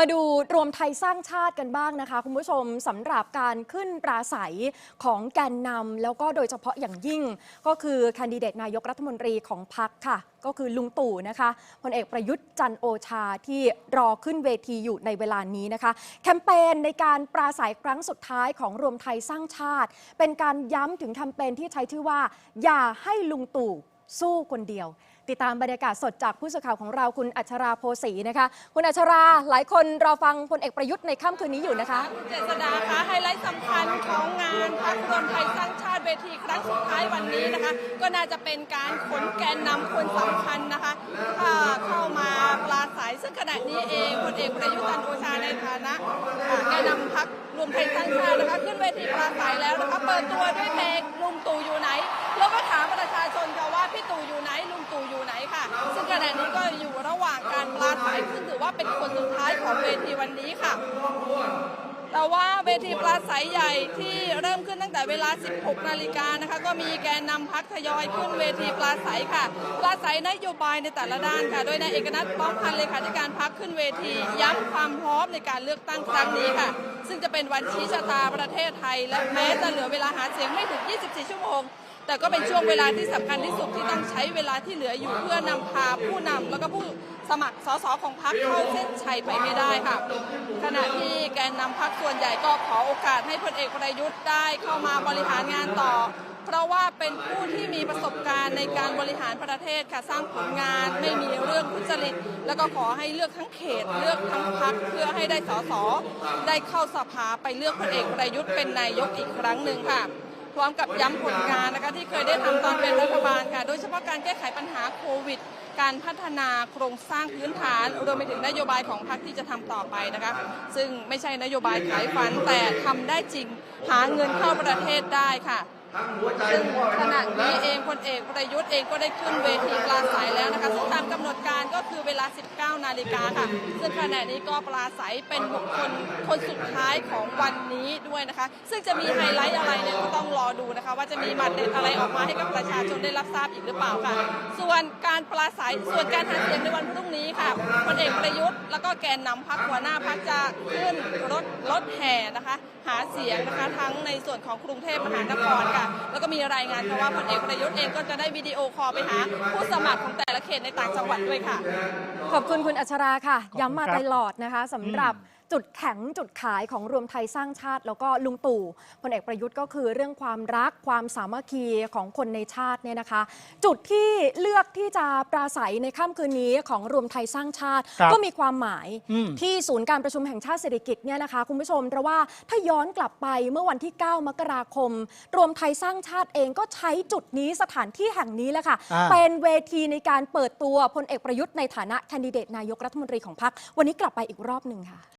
มาดูรวมไทยสร้างชาติกันบ้างนะคะ คุณผู้ชมสำหรับการขึ้นปราศัยของแกนนำแล้วก็โดยเฉพาะอย่างยิ่ง ก็คือแคนดิเดตนายกรัฐมนตรีของพรรคค่ะ ก็คือลุงตู่นะคะพลเอกประยุทธ์จันโอชาที่รอขึ้นเวทีอยู่ในเวลานี้นะคะ แคมเปญในการปราศัยครั้งสุดท้ายของรวมไทยสร้างชาติ เป็นการย้ำถึงแคมเปญที่ใช้ชื่อว่า อย่าให้ลุงตู่ สู้คนเดียว ติดตามบรรยากาศสดจากผู้สื่อข่าวของเราคุณอัชราโพสีนะคะ คุณอัชราหลายคนรอฟังพลเอกประยุทธ์ในค่ำคืนนี้อยู่นะคะเจษดาคะไฮไลท์สำคัญของงานพักรวมไทยสร้างชาติเวทีครั้งสุดท้ายวันนี้นะคะ ก็น่าจะเป็นการขนแกนนำคนสำคัญนะคะเข้ามาปราศัยซึ่งขณะนี้เองพลเอกประยุทธ์จันทร์โอชาในฐานะแกนนำพักรวมไทยสร้างชาตินะคะ ขึ้นเวทีปราศัยแล้วนะคะเปิดตัวด้วยเพลง ณะนี้ก็อยู่ระหว่างการปราศัยซึ่งถือว่าเป็นคนสุดท้ายของเวทีวันนี้ค่ะ แต่ว่าเวทีปราศัยใหญ่ที่เริ่มขึ้นตั้งแต่เวลา 16 นาฬิกานะคะ ก็มีแกนนำพักทยอยขึ้นเวทีปราศัยค่ะ ปราศัยนโยบายในแต่ละด้านค่ะ โดยนายเอกนัทป้อมพันธ์เลขาธิการพักขึ้นเวทีย้ำความพร้อมในการเลือกตั้งครั้งนี้ค่ะ ซึ่งจะเป็นวันชี้ชะตาประเทศไทย และแม้จะเหลือเวลาหาเสียงไม่ถึง 24 ชั่วโมง แต่ก็เป็นช่วงเวลาที่สำคัญที่สุดที่ต้องใช้เวลาที่เหลืออยู่เพื่อนำพาผู้นำแล้วก็ผู้สมัครสสของพรรคเข้าเส้นชัยไปไม่ได้ค่ะ ขณะที่แกนนำพรรคส่วนใหญ่ก็ขอโอกาสให้พลเอกประยุทธ์ได้เข้ามาบริหารงานต่อ เพราะว่าเป็นผู้ที่มีประสบการณ์ในการบริหารประเทศค่ะสร้างผลงานไม่มีเรื่องทุจริตแล้วก็ขอให้เลือกทั้งเขตเลือกทั้งพรรคเพื่อให้ได้สสได้เข้าสภาไปเลือกพลเอกประยุทธ์เป็นนายกอีกครั้งหนึ่งค่ะ พร้อมกับย้ำผลงานนะคะที่เคยได้ทำตอนเป็นรัฐบาลค่ะโดยเฉพาะการแก้ไขปัญหาโควิด การพัฒนาโครงสร้างพื้นฐานรวมไปถึงนโยบายของพรรคที่จะทำต่อไปนะคะ ซึ่งไม่ใช่นโยบายขายฝันแต่ทำได้จริงหาเงินเข้าประเทศได้ค่ะ ซึ่งขณะนี้เองพลเอกประยุทธ์เองก็ได้ขึ้นเวทีปราศัยแล้วนะคะซึ่งตามกำหนดการก็คือเวลา 19 นาฬิกาค่ะ ซึ่งขณะนี้ก็ปราศัยเป็นบุคคลคนสุดท้ายของวันนี้ด้วยนะคะ ซึ่งจะมีไฮไลท์อะไรเนี่ยก็ต้องรอดู นะคะว่าจะมีหมัดเด็ดอะไรออกมาให้กับประชาชนได้รับทราบอีกหรือเปล่าค่ะ ส่วนการปราศัยส่วนการหาเสียงในวันพรุ่งนี้ค่ะพลเอกประยุทธ์แล้วก็แกนนำพักหัวหน้าพักจะขึ้นรถรถแห่นะคะ หาเสียงนะคะทั้งในส่วนของกรุงเทพมหานครค่ะ แล้วก็มีรายงานค่ะว่าพลเอกประยุทธ์เองก็จะได้วิดีโอคอลไปหา ผู้สมัครของแต่ละเขตในต่างจังหวัดด้วยค่ะ ขอบคุณคุณอัชราค่ะขอบคุณย้ำมาครับตลอดนะคะสำหรับจุดแข็งจุดขายของรวมไทยสร้างชาติ แล้วก็ลุงตู่พลเอกประยุทธ์ก็คือเรื่องความรักความสามัคคีของคนในชาติเนี่ยนะคะ จุดที่เลือกที่จะปราศัยในค่ำคืนนี้ของรวมไทยสร้างชาติ ครับก็มีความหมายอืม ที่ศูนย์การประชุมแห่งชาติเศรษฐกิจเนี่ยนะคะคุณผู้ชมเพราะว่าถ้าย้อนกลับไปเมื่อวันที่ 9 มกราคม รวมไทยสร้างชาติเองก็ใช้จุดนี้สถานที่แห่งนี้แหละค่ะอ่า เป็นเวทีในการเปิดตัวพลเอกประยุทธ์ในฐานะแคนดิเดตนายกรัฐมนตรีของพรรควันนี้กลับไปอีกรอบหนึ่งค่ะ